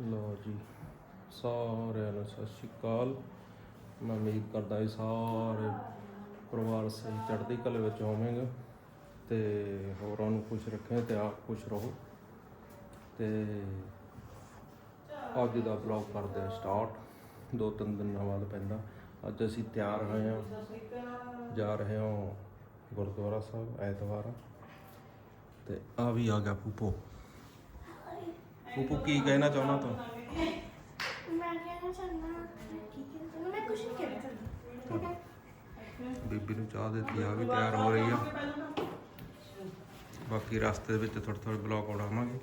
ਲਓ ਜੀ, ਸਾਰਿਆਂ ਨੂੰ ਸਤਿ ਸ਼੍ਰੀ ਅਕਾਲ। ਮੈਂ ਉਮੀਦ ਕਰਦਾ ਹਾਂ ਸਾਰੇ ਪਰਿਵਾਰ ਸਹੀ ਚੜ੍ਹਦੀ ਕਲੇ ਵਿੱਚ ਹੋਵੇਗਾ ਤੇ ਹੋਰਾਂ ਨੂੰ ਖੁਸ਼ ਰੱਖੇ ਤੇ ਆਪ ਖੁਸ਼ ਰਹੋ। ਤੇ ਅੱਜ ਦਾ ਬਲੌਗ ਕਰਦੇ ਹਾਂ ਸਟਾਰਟ ਦੋ ਤਿੰਨ ਦਿਨਾਂ ਬਾਅਦ ਪੈਂਦਾ। ਅੱਜ ਅਸੀਂ ਤਿਆਰ ਹੋਏ ਹਾਂ, ਜਾ ਰਹੇ ਹਾਂ ਗੁਰਦੁਆਰਾ ਸਾਹਿਬ ਐਤਵਾਰ। ਆ। ਤੇ ਆ ਵੀ ਆ ਗਿਆ ਪੂਪੋ ਪੂਪੂ ਕੀ ਕਹਿਣਾ ਚਾਹੁੰਦਾ ਤੂੰ? ਮੈਂ ਕਹਿਣਾ ਚਾਹੁੰਦਾ ਕੀ ਮੈਂ ਕੁਝ ਨਹੀਂ ਕਹਿਣਾ ਚਾਹੁੰਦਾ ਬੀਬੀ ਨੂੰ ਚਾਹ ਦਿੱਤੀ ਆ ਵੀ ਤਿਆਰ ਹੋ ਰਹੀ ਆ। ਬਾਕੀ ਰਸਤੇ ਦੇ ਵਿੱਚ ਥੋੜੇ ਥੋੜੇ ਬਲੌਗ ਉਡਾਵਾਂਗੇ।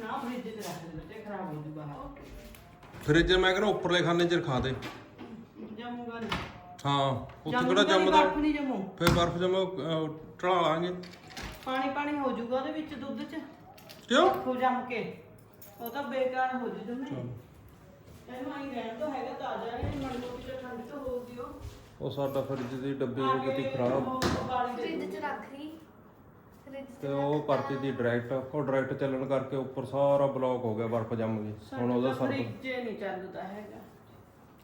ਨਾ ਫ੍ਰਿਜ ਤੇ ਰੱਖ ਦੇ ਬੱਚੇ ਖਰਾਬ ਹੋ ਜੂ ਬਾਹਰ। ਫ੍ਰਿਜ ਮੈਂ ਕਹਿੰਦਾ ਉੱਪਰਲੇ ਖਾਨੇ 'ਚ ਰਖਾ ਦੇ। ਹਾਂ ਉੱਥੇ ਕਿਹੜਾ ਜੰਮਦਾ? ਬਰਫ ਨਹੀਂ ਜੰਮੂ। ਫਿਰ ਬਰਫ਼ ਜੰਮ ਢਲਾ ਲਾਂਗੇ। ਪਾਣੀ ਪਾਣੀ ਹੋ ਜੂਗਾ ਉਹਦੇ ਵਿੱਚ ਦੁੱਧ ਚ। ਕਿਉਂ? ਹੋ ਜੰਮ ਕੇ। ਉਹ ਤਾਂ ਬੇਕਾਰ ਹੋ ਜੂ ਜੰਮੇ। ਇਹਨੂੰ ਆਈ ਰਹਿਣ ਤੋਂ ਹੈਗਾ ਤਾਜ਼ਾ ਹੈ ਮਨ ਮੋਟੀ ਤਾਂ ਠੰਡ ਤੋਂ ਹੋਊਗੀ ਉਹ। ਉਹ ਸਾਡਾ ਫ੍ਰਿਜ ਦੀ ਡੱਬੀ ਹੋ ਗਈ ਖਰਾਬ। ਉਹ ਬਾਲੀ ਦੇ ਫ੍ਰਿਜ ਚ ਰੱਖ ਲਈ। ਫ੍ਰਿਜ ਤੇ ਉਹ ਕਰਤੀ ਦੀ ਡਾਇਰੈਕਟ ਉਹ ਡਾਇਰੈਕਟ ਚੱਲਣ ਕਰਕੇ ਉੱਪਰ ਸਾਰਾ ਬਲੌਕ ਹੋ ਗਿਆ ਬਰਫ਼ ਜੰਮ ਗਈ। ਹੁਣ ਉਹਦਾ ਫ੍ਰਿਜ ਨਹੀਂ ਚੱਲਦਾ ਹੈਗਾ।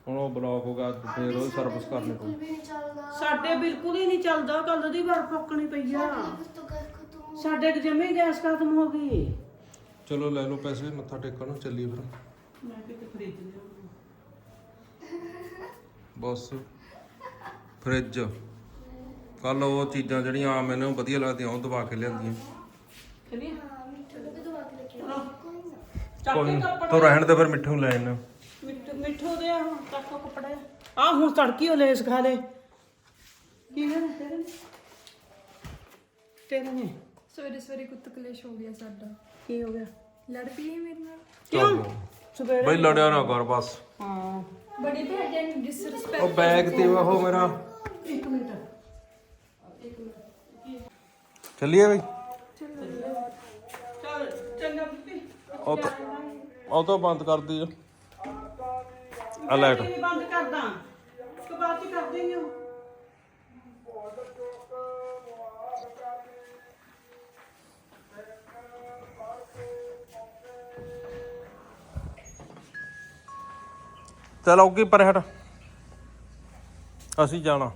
ਹੁਣ ਉਹ ਬਲੌਕ ਹੋ ਗਿਆ ਫਿਰ ਉਹ ਸਰਵਿਸ ਕਰਨੀ ਪਊ ਬਿਲਕੁਲ ਵੀ ਨਹੀਂ ਚੱਲਦਾ। ਸਾਡੇ ਬਿਲਕੁਲ ਹੀ ਨਹੀਂ ਚੱਲਦਾ ਕੱਲ ਦੀ ਬਰਫ ਪੱਕਣੀ ਪਈ ਆ। ਤਾਂ ਖਤਮ ਸਾਡੇ ਕਿ ਜਮੇ ਗੈਸ ਖਤਮ ਹੋ ਗਈ। ਚਲੋ ਲੈ ਲਓ ਪੈਸੇ ਮੱਥਾ ਟੇਕਣ ਨੂੰ ਚੱਲੀਏ ਫਿਰ। ਮੈਂ ਕਿਤੇ ਫ੍ਰਿਜ ਲਿਆਉਣਾ। ਬਸ ਫ੍ਰਿਜ। ਕੱਲ ਉਹ ਚੀਜ਼ਾਂ ਜਿਹੜੀਆਂ ਮੈਨੂੰ ਵਧੀਆ ਲੱਗਦੀਆਂ ਉਹ ਦਬਾ ਕੇ ਲਿਆਂਦੀਆਂ। ਚਲਿਏ। ਹਾਂ ਮਿੱਠੂ ਨੂੰ ਵੀ ਦਵਾ ਕੇ ਲੈ ਕੇ ਆਉਣਾ। ਕੋਈ ਨਾ। ਚੱਕ ਕੇ ਨੀ, ਕੱਪੜਾ। ਤੂੰ ਰਹਿਣ ਦੇ ਫਿਰ ਮਿੱਠੂ ਨੂੰ ਲੈ ਆਣਾ ਮਿੱਠੂ ਦੇ ਆ ਹੁਣ ਤੱਕ ਕੱਪੜੇ। ਆ ਹੁਣ ਤੜਕੀ ਉਹ ਲੇਸ ਖਾ ਲੈ। ਕੀ ਹੈ ਤੇਰੇ? ਨੇ ਤੇਰੇ ਨੇ। ਸਵੇਰੇ ਸਵੇਰੇ ਕੁੱਤ ਕਲੇਸ਼ ਹੋ ਗਿਆ ਸਾਡਾ। ਕੀ ਹੋ ਗਿਆ? ਲੜ ਪਈ ਮੇਰੇ ਨਾਲ। ਕਿਉਂ? ਸਵੇਰੇ ਬਈ ਲੜਿਆ ਨਾ ਕਰ ਬਸ। ਹਾਂ। ਬੜੀ ਭੈਣ ਨੂੰ ਡਿਸਰਿਸਪੈਕਟ ਉਹ ਬੈਗ ਤੇ ਉਹ ਮੇਰਾ। ਇੱਕ ਮਿੰਟ। ਚੱਲੀਏ ਬਈ? ਚੱਲ ਚੰਗਾ ਬੀਬੀ ਉਹ ਤਾਂ ਉਹ ਤਾਂ ਬੰਦ ਕਰ ਦੀ ਆ ਲਾਈਟ ਬੰਦ ਕਰਦਾ। ਕਿ ਬਾਅਦ ਚ ਕਰ ਉਹ ਚਲ ਆਉਗੀ ਪਰ ਹਟ ਅਸੀਂ ਜਾਣਾ।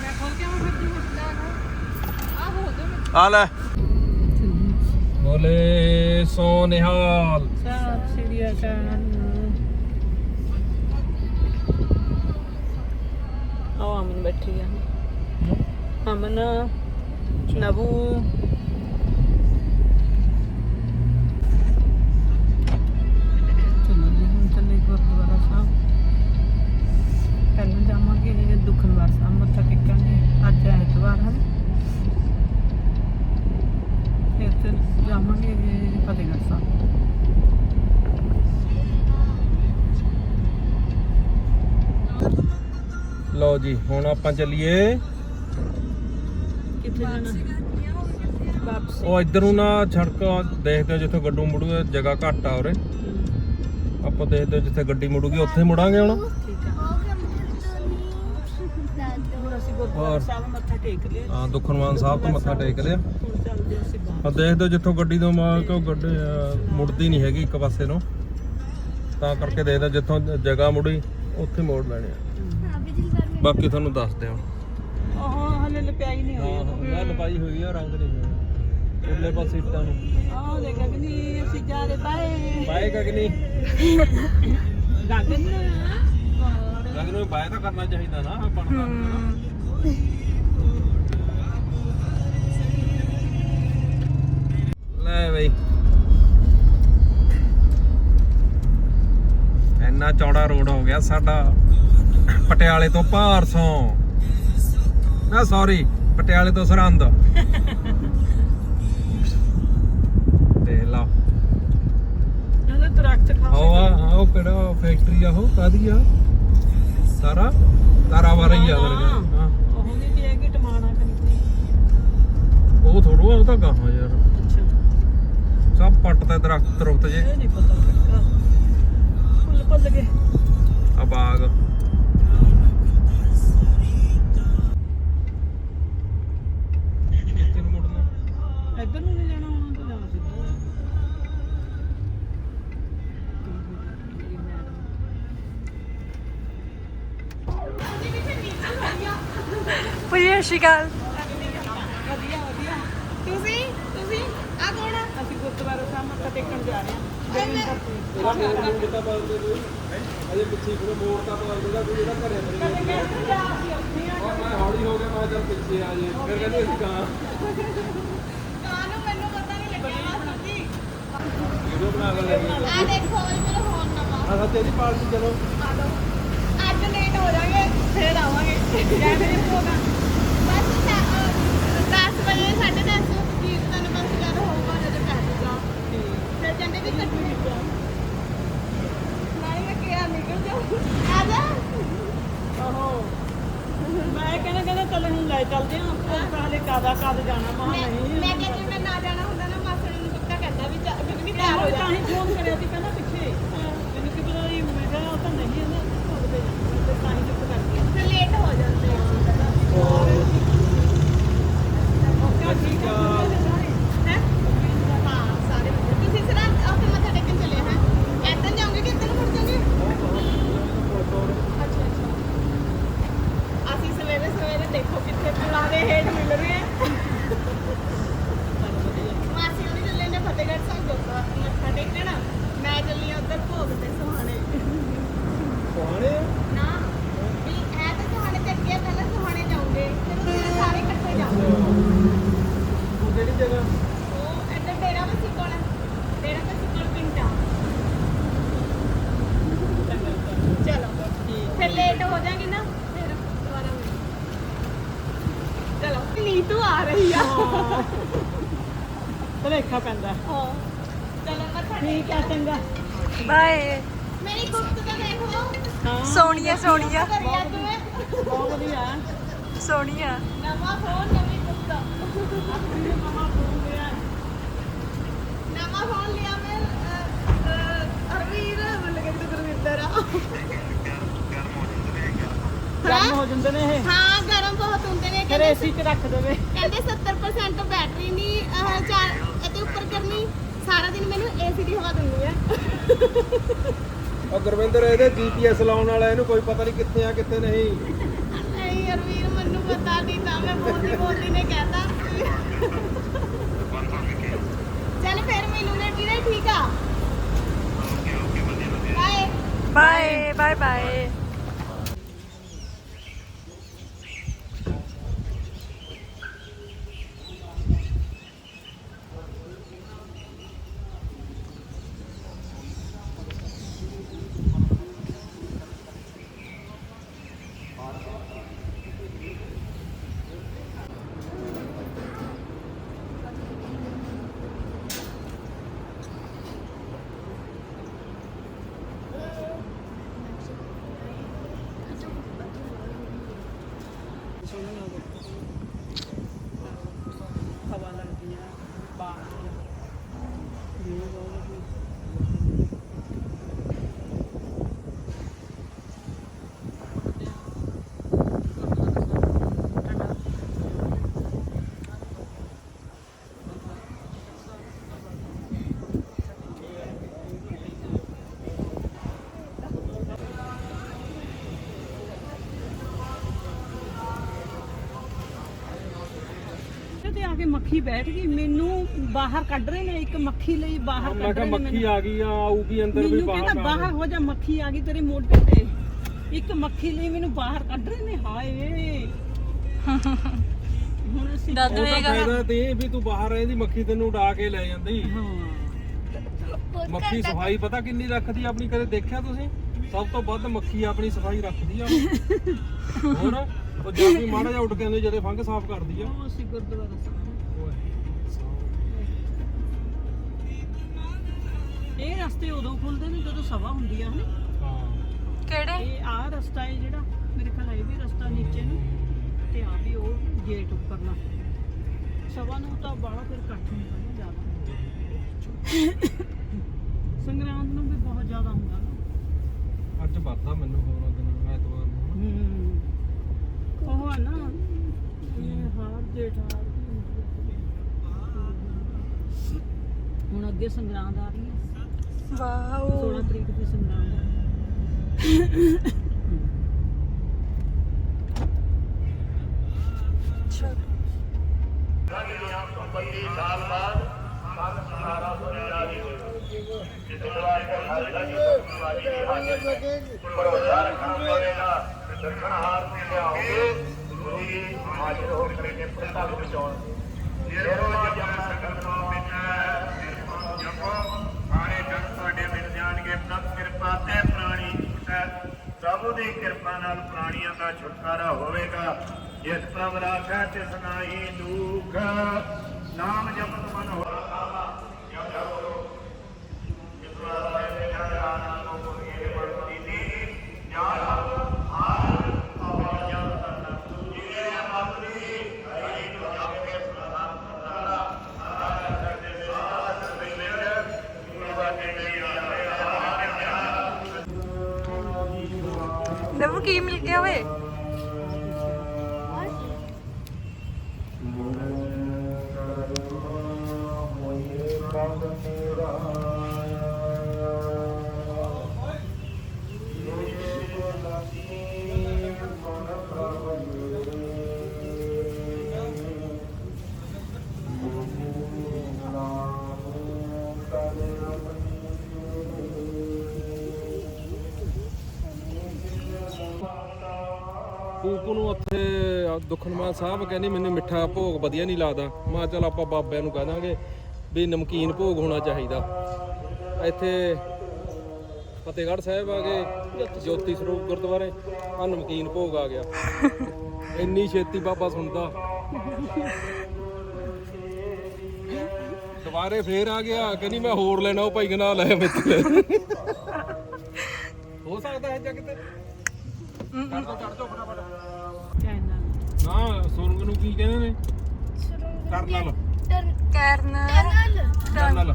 ਮੈਂ ਖੋਲ ਕੇ ਆਵਾਂ ਫਿਰ ਤੂੰ ਉੱਠਦਾ ਆ ਹੋ ਦੋ ਮੈਂ ਆ ਲੈ। ਬੋਲੇ ਸੋ ਨਿਹਾਲ ਸਤਿ ਸ੍ਰੀ ਅਕਾਲ। ਆਹ ਅਮਨ ਬੈਠੀ ਆ। ਅਮਨ ਨਬੂ ਚਲੋ ਜੀ ਹੁਣ ਚੱਲੇ ਗੁਰਦੁਆਰਾ ਸਾਹਿਬ। ਪਹਿਲਾਂ ਜਾਵਾਂਗੇ ਦੁਖਨਵਾਰ ਸਾਹਿਬ ਮੱਥਾ ਟੇਕਾਂਗੇ ਅੱਜ ਐਤਵਾਰ ਹੈ ਫਿਰ ਤੇ ਜਾਵਾਂਗੇ ਫਤਿਹਗੜ੍ਹ ਸਾਹਿਬ। ਲਓ ਜੀ ਹੁਣ ਆਪਾਂ ਚੱਲੀਏ। ਕਿੱਥੇ ਜਾਣਾ? ਵਾਪਸ। ਉਹ ਇੱਧਰ ਨੂੰ ਨਾ ਸੜਕ ਦੇਖਦੇ ਹੋ ਜਿੱਥੇ ਗੱਡੂ ਮੁੜੂਗਾ ਜਗ੍ਹਾ ਘੱਟ ਆ ਉਰੇ। ਆਪਾਂ ਦੇਖਦੇ ਹਾਂ ਜਿੱਥੇ ਗੱਡੀ ਮੁੜੂਗੀ ਉੱਥੇ ਮੁੜਾਂਗੇ ਹੁਣ। ਗੁਰਦੁਆਰਾ ਸਾਹਿਬ ਮੱਥਾ ਟੇਕ ਲਿਆ ਹਾਂ ਦੁਖਨਵਾਨ ਸਾਹਿਬ ਤੋਂ ਮੱਥਾ ਟੇਕ ਲਿਆ ਹੁਣ ਚੱਲਦੇ ਅਸੀਂ ਬਾਹਰ। ਆ ਦੇਖਦੇ ਹੋ ਜਿੱਥੋਂ ਗੱਡੀ ਤੋਂ ਮਾਰ ਕੇ ਉਹ ਗੱਡੀ ਅਹ, ਮੁੜਦੀ ਨਹੀਂ ਹੈਗੀ ਇੱਕ ਪਾਸੇ ਨੂੰ। ਤਾਂ ਕਰਕੇ ਦੇਖਦੇ ਹਾਂ ਜਿੱਥੋਂ ਜਗ੍ਹਾ ਮੁੜੀ ਉੱਥੇ ਮੋੜ ਲੈਣੇ ਆ। ਹਾਂ ਬਾਕੀ ਤੁਹਾਨੂੰ ਦੱਸਦੇ ਹਾਂ ਉਹ ਹਲੇ ਲਪਾਈ ਨਹੀਂ ਹੋਈ। ਹਾਂ ਗੱਲ ਪਾਈ ਹੋਈ ਆ ਰੰਗ ਨਹੀਂ ਹੋਇਆ। ਉਰਲੇ ਪਾਸੇ ਇੱਟਾਂ ਨੂੰ। ਆਹ ਦੇਖਾ ਕਿ ਨਹੀਂ ਅਸੀਂ ਜਾ ਰਹੇ ਬਾਏ ਪਾਏਗਾ ਕਿ ਨਹੀਂ ਗਗਨ ਰੰਗ ਨੂੰ ਬਾਏ ਤਾਂ ਕਰਨਾ ਚਾਹੀਦਾ ਨਾ ਆਪਾਂ ਨੂੰ ਲੈ ਬਈ। ਇੰਨਾ ਚੌੜਾ ਰੋਡ ਹੋ ਗਿਆ ਸਾਡਾ। ਪਟਿਆਲੇ ਤੋਂ ਭਾਰਸੋਂ ਨਾ ਸੌਰੀ ਪਟਿਆਲੇ ਤੋਂ ਸਰਹੰਦ। ਤੇ ਲਾ ਕਿਹੜਾ ਫੈਕਟਰੀ ਆ ਉਹ? ਕਾਦੀ ਆ? ਤਾਰਾ? ਤਾਰਾ ਹੀ ਆ ਵਰਗਾ ਹਾਂ। ਉਹ ਥੋੜੋ ਉਹ ਤਾਂ ਗਾਹਾਂ ਯਾਰ। ਅੱਛਾ। ਸਭ ਪੱਟ ਤੇ ਦਰਖਤ ਦਰਖਤ ਜੇ। ਇਹ ਨਹੀਂ ਪਤਾ ਲੱਗਾ। ਫੁੱਲ ਪੱਲ ਗਏ। ਆ ਬਾਗ। ਕਿੱਥੇ ਨੂੰ ਮੁੜਨਾ? ਇੱਧਰ ਨੂੰ ਨਹੀਂ ਜਾਣਾ ਉਹਨਾਂ ਤੋਂ ਜਾਣਾ ਸਿੱਧਾ। ਭਈਆ ਸ਼ਿਕਾਲ ਵਧੀਆ ਵਧੀਆ ਤੁਸੀਂ ਤੁਸੀਂ ਆ ਕੌਣ ਆ ਅਸੀਂ ਗੁਰਦੁਆਰਾ ਸਾਹਿਬ ਮੱਥਾ ਟੇਕਣ ਜਾ ਰਹੇ ਹਾਂ ਗੋਬਿੰਦਪੁਰ ਤੋਂ ਇਹਦਾ ਮੋੜ ਮੋੜ ਕਿਤਾ ਬਦਲਦੇ ਕੋਈ ਅਜੇ ਪਿੱਛੇ ਕੋਲ ਮੋੜ ਤਾਂ ਬਦਲ ਦਿੰਦਾ ਕੋਈ ਜਿਹੜਾ ਘਰੇ ਬਣੀ ਜਾ ਉਹ ਮੈਂ ਹੌਲੀ ਹੋ ਗਿਆ ਮੈਂ ਜਦ ਪਿੱਛੇ ਆ ਜੇ ਫਿਰ ਕਹਿੰਦੇ ਅਸੀਂ ਕਾਂ ਵੀਡੀਓ ਬਣਾ ਕੇ ਲੈ ਗਏ ਆ ਮੇਰਾ ਸੱਚੇ ਦੀ ਪਾਰਟੀ ਚਲੋ। ਆ ਲਓ ਅੱਜ ਲੇਟ ਹੋ ਜਾਗੇ ਫੇਰ ਆਵਾਂਗੇ। ਕਿਵੇਂ ਹੋਗਾ ਬਸ 10 ਵਜੇ 10:30 ਕੀਰਤਨ ਬਸ ਜਦ ਹੋਊਗਾ ਜਦੋਂ ਕਰ ਦੂਗਾ ਫਿਰ ਕਹਿੰਦੇ ਵੀ ਕੱਟੂ ਨਹੀਂ ਮੈਂ ਕਿਹਾ ਨਿਕਲ ਜਾਓ। ਆ ਜਾ ਓਹੋ ਮੈਂ ਕਹਿੰਦਾ ਕਹਿੰਦਾ ਚੱਲ ਹੁਣ ਲੈ ਚੱਲਦੇ ਆਪਾਂ ਪਹਿਲੇ ਕਾਦਾ ਕਦ ਜਾਣਾ। ਮਾ ਮੈਂ ਨਹੀਂ। ਮੈਂ ਕਿਹਾ ਜੇ ਮੈਂ ਨਾ ਜਾਣਾ ਹੁੰਦਾ ਨਾ ਮਾਸੜ ਨੂੰ ਪੱਕਾ ਕਹਿੰਦਾ ਵੀ ਚੱਲ ਵੀ ਵੀ ਤਿਆਰ ਹੋ ਜਾ। ਤਾਂ ਹੀ ਫੋਨ ਕਰਿਆ ਸੀ ਕਹਿੰਦਾ ਪਿੱਛੇ। ਮੈਨੂੰ ਕੀ ਪਤਾ ਸੀ ਮੈਂ ਕਿਹਾ ਉਹ ਤਾਂ ਨਹੀਂ ਨਾ ਸਕਦੇ ਤੇ ਤਾਂ ਹੀ ਚੁੱਪ ਕਰ ਗਈ। ਫਿਰ ਲੇਟ ਹੋ ਜਾਂਦੇ ਆ। ਓਕੇ ਠੀਕ ਆ ਹੈ ਹਾਂ ਸਾਰੇ ਵਧੀਆ। ਤੁਸੀਂ ਸਿਰਾਂ ਉੱਥੇ ਮੱਥਾ ਟੇਕਣ ਚੱਲੇ ਹੈ ਇੱਧਰ ਜਾਓਗੇ ਕਿ ਇੱਧਰ ਮੁੜ ਜਾਓਗੇ ਅੱਛਾ ਅੱਛਾ ਅਸੀਂ ਸਵੇਰੇ ਸਵੇਰੇ ਦੇਖੋ ਕਿੱਥੇ ਪੁਲਾਵੇ ਹੇਠ ਮਿਲ ਰਹੇ ਆ। ਮਾਸੀ ਉਹਦੀ ਚੱਲੇ ਨੇ ਫਤਿਹਗੜ੍ਹ ਸਾਹਿਬ ਗੁਰਦੁਆਰਾ, ਮੱਥਾ ਟੇਕਣਾ। ਮੈਂ ਚੱਲੀ ਆ ਉੱਧਰ ਭੋਗ ਤੇ ਸੁਹਾਣੇ ਕੋਹਣੇ ਨਾ ਵੀ ਇਹ ਤਾਂ ਸੁਹਾਣੇ ਤੇ ਅੱਗੇ ਆ, ਪਹਿਲਾਂ ਸੁਹਾਣੇ ਜਾਓਗੇ ਫਿਰ ਉੱਥੇ ਸਾਰੇ ਇਕੱਠੇ ਜਾਓਗੇ ਉਹ ਕਿਹੜੀ ਜਗ੍ਹਾ ਉਹ ਇੱਧਰ ਡੇਰਾ ਵਸੀ ਕੋਲ ਹੈ। ਡੇਰਾ ਵਸੀ ਕੋਲ ਪਿੰਡ ਆ ਚਲੋ ਫਿਰ ਲੇਟ ਹੋ ਜਾਗੇ ਨਾ ਫਿਰ ਦੁਬਾਰਾ ਮਿਲ ਨੀਤੂ ਆ ਰਹੀ ਆ। ਭਲੇਖਾ ਪੈਂਦਾ। ਹਾਂ। ਚਲੋ ਮੱਥਾ ਠੀਕ ਆ ਚੰਗਾ। ਬਾਏ ਮੇਰੀ ਗੁੱਤ ਤਾਂ ਦੇਖੋ। ਹਾਂ। ਸੋਹਣੀਆ ਸੋਹਣੀਆ। ਕਰਿਆ ਤੂੰ। ਬਹੁਤ ਵਧੀਆ। ਸੋਹਣੀਆ। ਨਵਾਂ ਫੋਨ ਨਵੀਂ ਗੁੱਤ ਆਪਣੇ ਮਮਾ ਫੋਨ ਲਿਆ। ਨਵਾਂ ਫੋਨ ਲਿਆ ਮੈਂ ਅਹ, ਅਹ, ਹਰਵੀਰ। ਬੋਲ ਕੇ ਗੁਰਵਿੰਦਰ ਆ। ਗਰਮ ਹੋ ਜਾਂਦੇ ਨੇ ਇਹ। ਹਾਂ ਗਰਮ ਬਹੁਤ ਹੁੰਦੇ ਨੇ। ਫਿਰ ਕਹਿੰਦੇ ਏਸੀ 'ਚ ਰੱਖ ਦੇਵੇ। ਕਹਿੰਦੇ 70% ਬੈਟਰੀ ਨਹੀਂ ਅਹ, ਚਾਰ ਇਹਦੇ ਉੱਪਰ ਕਰਨੀ ਸਾਰਾ ਦਿਨ ਮੈਨੂੰ ਏਸੀ ਦੀ ਹਵਾ ਦਿੰਦੀ ਹੈ ਉਹ ਗੁਰਵਿੰਦਰ ਇਹਦੇ ਜੀਪੀਐਸ ਲਾਉਣ ਵਾਲਾ ਇਹਨੂੰ ਕੋਈ ਪਤਾ ਨਹੀਂ ਕਿੱਥੇ ਆ ਕਿੱਥੇ ਨਹੀਂ। ਨਹੀਂ ਹਰਵੀਰ ਮੈਨੂੰ ਪਤਾ ਨਹੀਂ ਤਾਂ ਮੈਂ ਬੋਲਦੀ ਬੋਲਦੀ ਨੇ ਕਹਿਤਾ। ਚੱਲ ਫਿਰ ਮੈਨੂੰ ਨੇ ਵੀਰੇ ਠੀਕ ਆ? ਬਾਏ ਬਾਏ ਬਾਏ ਬਾਏ ਹਵਾ ਲੱਗਦੀ ਆ ਬਾਹਰ ਵੀਊ ਬਹੁਤ ਵਧੀਆ ਤੇ ਆ ਕੇ ਮੱਖੀ ਬੈਠ ਗਈ ਮੈਨੂੰ ਬਾਹਰ ਕੱਢ ਰਹੇ ਨੇ ਇੱਕ ਮੱਖੀ ਲਈ ਬਾਹਰ ਮੈਂ ਕੱਢ ਕਿਹਾ ਰਹੇ ਨੇ ਮੱਖੀ ਮੈਨੂੰ। ਆ ਗਈ ਆ ਆਊਗੀ ਅੰਦਰ ਵੀ ਮੈਨੂੰ ਬਾਹਰ ਕਹਿੰਦਾ ਬਾਹਰ ਹੋ ਜਾ ਮੱਖੀ ਆ ਗਈ ਤੇਰੇ ਮੋਢੇ ਤੇ। ਇੱਕ ਮੱਖੀ ਲਈ ਮੈਨੂੰ ਬਾਹਰ ਕੱਢ ਰਹੇ ਨੇ ਹਾਏ ਹੁਣ ਅਸੀਂ ਦੱਦ ਉਹ ਤਾਂ ਵੇਗਾ ਫਾਇਦਾ ਤੇ ਇਹ ਵੀ ਤੂੰ ਬਾਹਰ ਰਹਿੰਦੀ ਮੱਖੀ ਤੈਨੂੰ ਉਡਾ ਕੇ ਲੈ ਜਾਂਦੀ। ਮੱਖੀ ਸਫ਼ਾਈ ਪਤਾ ਕਿੰਨੀ ਰੱਖਦੀ ਆ ਆਪਣੀ ਕਦੇ ਦੇਖਿਆ ਤੁਸੀਂ? ਸਭ ਤੋਂ ਵੱਧ ਮੱਖੀ ਆਪਣੀ ਸਫ਼ਾਈ ਰੱਖਦੀ ਆ। ਹੋਰ? ਉਹ ਜਦ ਵੀ ਮਾੜਾ ਜਿਹਾ ਉੱਡ ਕੇ ਆਉਂਦੇ ਜਦੇ ਫੰਗ ਸਾਫ਼ ਕਰਦੀ ਆ। ਉਹ ਅਸੀਂ ਗੁਰਦੁਆਰਾ ਸਾਹਿਬ ਇਹ ਰਸਤੇ ਉਦੋਂ ਖੁੱਲਦੇ ਨੇ ਜਦੋਂ ਸਭਾ ਹੁੰਦੀ ਆ ਹਨੀ? ਹਾਂ ਕਿਹੜੇ? ਇਹ ਆਹ ਰਸਤਾ ਹੈ ਜਿਹੜਾ ਮੇਰੇ ਖਿਆਲ ਇਹ ਵੀ ਰਸਤਾ ਨੀਚੇ ਨੂੰ ਤੇ ਆ ਵੀ ਉਹ ਗੇਟ ਉੱਪਰਲਾ। ਸਭਾ ਨੂੰ ਤਾਂ ਬਾਹਲਾ ਫਿਰ ਇਕੱਠ ਹੁੰਦਾ ਨਾ ਜ਼ਿਆਦਾ। ਸੰਗਰਾਂਦ ਨੂੰ ਵੀ ਬਹੁਤ ਜ਼ਿਆਦਾ ਹੁੰਦਾ ਨਾ। ਅੱਜ ਵੱਧਦਾ ਮੈਨੂੰ ਹੋਰ ਦਿਨ ਐਤਵਾਰ ਨੂੰ। ਹੂੰ। ਉਹ ਆ ਨਾ ਇਹ ਹਾਰ ਜੇਠ। ਹੁਣ ਅੱਗੇ ਸੰਗਰਾਂਦ ਆ ਰਹੀ ਹੈ ਵਾਓ 16 ਤਰੀਕ ਦੀ ਸੰਗਰਾਂਦ ਆ ਚਲੋ ਭਰੋਸਾ ਰੱਖਣਾ ਪਵੇਗਾ ਦੱਖਣ ਹਾਰ ਤੇ ਲਿਆਓਗੇ ਤੁਸੀਂ ਹਾਜ਼ਰ ਹੋ ਕਰੇਗੇ ਪ੍ਰਤਾਪ ਬਚਾਉਣ ਜਿਹੜਾ ਜਮਨਾ ਸੰਗਤ ਨੂੰ ਮਿਲਣਾ ਜਪੋ ਆਣੇ ਜਨ ਤੁਹਾਡੇ ਮਿਲ ਕਿਰਪਾ ਤੇ ਪ੍ਰਾਣੀ ਹੈ ਪ੍ਰਭੂ ਦੀ ਕਿਰਪਾ ਨਾਲ ਪ੍ਰਾਣੀਆਂ ਦਾ ਛੁਟਕਾਰਾ ਹੋਵੇਗਾ। ਜਿਸ ਪ੍ਰਭ ਰਾਖੈ ਤਿਸ ਨਾਹੀ ਦੁਖ, ਨਾਮ ਜਪਤ ਮਨ ਹੋ ਪੂਪੂ ਨੂੰ ਉੱਥੇ ਦੁਖਨਮਾਨ ਸਾਹਿਬ ਕਹਿੰਦੀ ਮੈਨੂੰ ਮਿੱਠਾ ਭੋਗ ਵਧੀਆ ਨਹੀਂ ਲੱਗਦਾ। ਮੈਂ ਚੱਲ ਆਪਾਂ ਬਾਬਿਆਂ ਨੂੰ ਕਹਿ ਦਾਂਗੇ ਵੀ ਨਮਕੀਨ ਭੋਗ ਹੋਣਾ ਚਾਹੀਦਾ। ਇੱਥੇ ਫਤਿਹਗੜ੍ਹ ਸਾਹਿਬ ਆ ਗਏ ਜੋਤੀ ਸਰੂਪ ਗੁਰਦੁਆਰੇ ਆ ਨਮਕੀਨ ਭੋਗ ਆ ਗਿਆ। ਇੰਨੀ ਛੇਤੀ ਬਾਬਾ ਸੁਣਦਾ। ਦੁਬਾਰੇ ਫੇਰ ਆ ਗਿਆ ਕਹਿੰਦੀ ਮੈਂ ਹੋਰ ਲੈਣਾ ਉਹ ਭਾਈ ਕਹਿੰਦਾ ਲੈ ਮੇਰੇ ਹੋ ਸਕਦਾ ਹੈ ਜਾਂ ਕਿਤੇ? ਚੜ ਚੜ ਜਾਓ ਫਟਾਫਟ। ਨਾ ਸੁਰਗ ਨੂੰ ਕੀ ਕਹਿੰਦੇ ਨੇ? ਕਰਨਲ। ਕਰਨਲ। ਕਰਨਲ।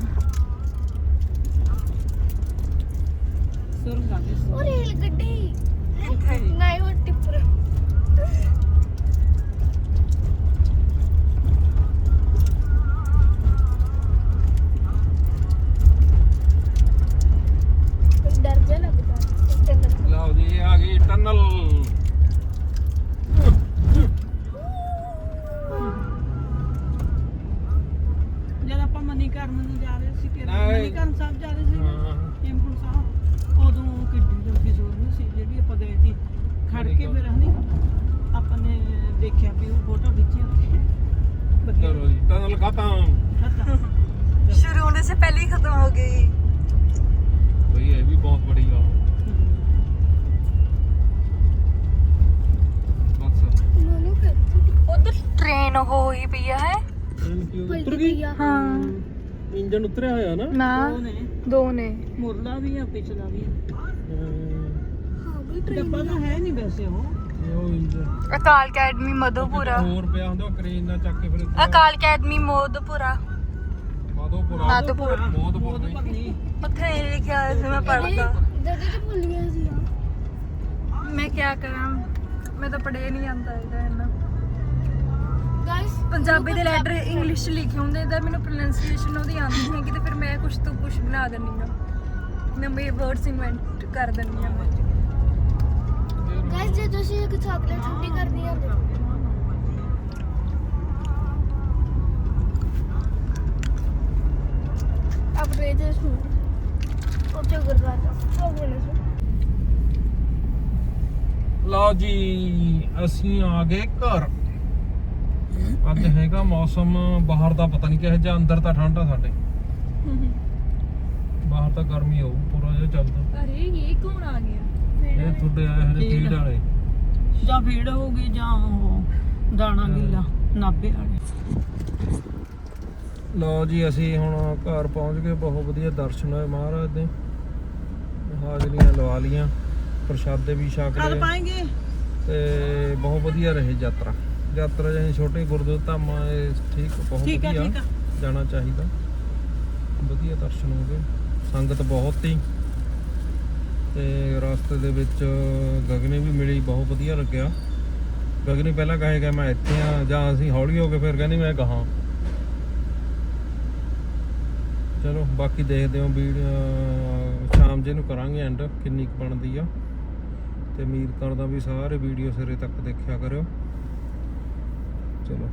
ਸੁਰੰਗ ਆ ਗਈ ਉਹ ਰੇਲ ਗੱਡੀ। ਨਹੀਂ ਉਹ ਟਿੱਪਰ। ਦੇਖਿਆ ਵੀ ਉਹ ਫੋਟੋ ਖਿੱਚੀ ਉੱਥੇ ਵਧੀਆ। ਚਲੋ ਜੀ ਟਨਲ ਖਤਮ ਖਤਮ। ਸ਼ੁਰੂ ਹੋਣੇ ਸੇ ਪਹਿਲੇ ਹੀ ਖਤਮ ਹੋ ਗਈ। ਬਈ ਇਹ ਵੀ ਬਹੁਤ ਬੜੀ ਗੱਲ। ਬਸ। ਮੈਨੂੰ ਫਿਰ ਉਧਰ ਟ੍ਰੇਨ ਹੋਈ ਪਈ ਹੈ? ਟ੍ਰੇਨ ਕਿਉਂ ਉਤਰ ਗਈ? ਹਾਂ। ਇੰਜਨ ਉਤਰਿਆ ਹੋਇਆ ਨਾ? ਨਾ ਉਹ ਨੇ। ਦੋ ਨੇ। ਮੁਰਲਾ ਵੀ ਆ ਪਿਛਲਾ ਵੀ ਆ। ਡੱਬਾ ਤਾਂ ਹੈ ਨਹੀਂ ਵੈਸੇ ਉਹ। ਅਕਾਲ ਅਕੈਡਮੀ ਮਧੋਪੁਰਾ। ਹੋਰ ਪਿਆ ਹੁੰਦਾ ਕਰੇਨ ਨਾਲ ਚੱਕ ਕੇ ਫਿਰ ਅਕਾਲ ਅਕੈਡਮੀ ਮੋਦਪੁਰਾ। ਨਹੀਂ। ਲਿਖਿਆ ਹੋਇਆ ਸੀ ਮੈਂ ਪੜ੍ਹਦਾ। ਦਾਦੀ ਤੇ ਭੁੱਲ ਗਿਆ ਸੀ। ਆ ਮੈਂ ਕੀ ਕਰਾਂ? ਮੈਂ ਤਾਂ ਪੜ੍ਹੇ ਨਹੀਂ ਆਂਦਾ ਇਹਦਾ ਗਾਇਸ ਪੰਜਾਬੀ ਦੇ ਲੈਟਰ ਇੰਗਲਿਸ਼ ਚ ਲਿਖੇ ਹੁੰਦੇ ਤਾਂ ਮੈਨੂੰ ਪ੍ਰੋਨੰਸੀਏਸ਼ਨ ਉਹਦੀ ਆਉਂਦੀ ਹੈਗੀ ਤੇ ਫਿਰ ਮੈਂ ਕੁਝ ਤੋਂ ਕੁਝ ਬਣਾ ਦਿੰਦੀ ਆ ਨਵੇਂ ਵਰਡਸ ਇਨਵੈਂਟ ਕਰ ਦਿੰਦੀ ਆ ਮੈਂ ਗਾਇਸ ਜੇ ਤੁਸੀਂ ਇੱਕ ਚਾਕਲੇਟ ਠੰਡੀ ਕਰਨੀ ਆ ਤੇ। ਆਪਣੇ ਦੇ ਸੁਣ। ਉੱਥੇ ਗੁਰਦੁਆਰਾ। ਉਹ ਬਣੇ ਸੁਣ। ਲਓ ਜੀ ਅਸੀਂ ਆ ਗਏ ਘਰ। ਅੱਜ ਹੈਗਾ ਮੌਸਮ ਬਾਹਰ ਦਾ ਪਤਾ ਨਹੀਂ ਕਿਹੋ ਜਿਹਾ ਅੰਦਰ ਤਾਂ ਠੰਡ ਆ ਸਾਡੇ। ਬਾਹਰ ਤਾਂ ਗਰਮੀ ਹੋਊ ਪੂਰਾ ਜਿਹਾ ਚੱਲਦਾ। ਅਰੇ ਇਹ ਕੌਣ ਆ ਗਿਆ? ਇਹ ਤੁਹਾਡੇ ਆਏ ਹੋਏ ਫੀਡ। ਵਾਲੇ। ਜਾਂ ਫੀਡ ਹੋਊਗੀ ਜਾਂ ਉਹ ਦਾਣਾ ਗਿੱਲਾ ਨਾਬੇ ਵਾਲੇ। ਲਓ ਜੀ ਅਸੀਂ ਹੁਣ ਘਰ ਪਹੁੰਚ ਗਏ। ਬਹੁਤ ਵਧੀਆ ਦਰਸ਼ਨ ਹੋਏ ਮਹਾਰਾਜ ਦੇ। ਹਾਜ਼ਰੀਆਂ ਲਵਾ ਲੀਆਂ ਪ੍ਰਸ਼ਾਦੇ ਵੀ ਛਕ ਲਏ। ਪਾਏਂਗੇ? ਤੇ ਬਹੁਤ ਵਧੀਆ ਰਹੀ ਯਾਤਰਾ। ਯਾਤਰਾ ਜਾਨੀ ਛੋਟੇ ਗੁਰਦੁਆਰਾ ਧਾਮਾਂ ਠੀਕ ਬਹੁਤ ਵਧੀਆ। ਜਾਣਾ ਚਾਹੀਦਾ। ਵਧੀਆ ਦਰਸ਼ਨ ਹੋ ਗਏ। ਸੰਗਤ ਬਹੁਤ ਸੀ। ਤੇ ਰਸਤੇ ਦੇ ਵਿੱਚ ਗਗਨੇ ਵੀ ਮਿਲੀ, ਬਹੁਤ ਵਧੀਆ ਲੱਗਿਆ। ਗਗਨੀ ਪਹਿਲਾਂ ਕਹੇ ਕਿ ਮੈਂ ਇੱਥੇ ਆ, ਜਾਂ ਅਸੀਂ ਹੌਲੀ ਹੋ ਕੇ ਫਿਰ ਕਹਿੰਦੀ ਮੈਂ ਕਹਾਂ। ਚਲੋ, ਬਾਕੀ ਦੇਖਦੇ ਹਾਂ ਵੀ ਸ਼ਾਮ ਜੇ ਨੂੰ ਕਰਾਂਗੇ ਐਂਡ ਕਿੰਨੀ ਕੁ ਬਣਦੀ ਆ। ਤੇ ਉਮੀਦ ਕਰਦਾ ਵੀ ਸਾਰੇ ਵੀਡੀਓ ਸਿਰੇ ਤੱਕ ਦੇਖਿਆ ਕਰਿਓ। ਚਲੋ।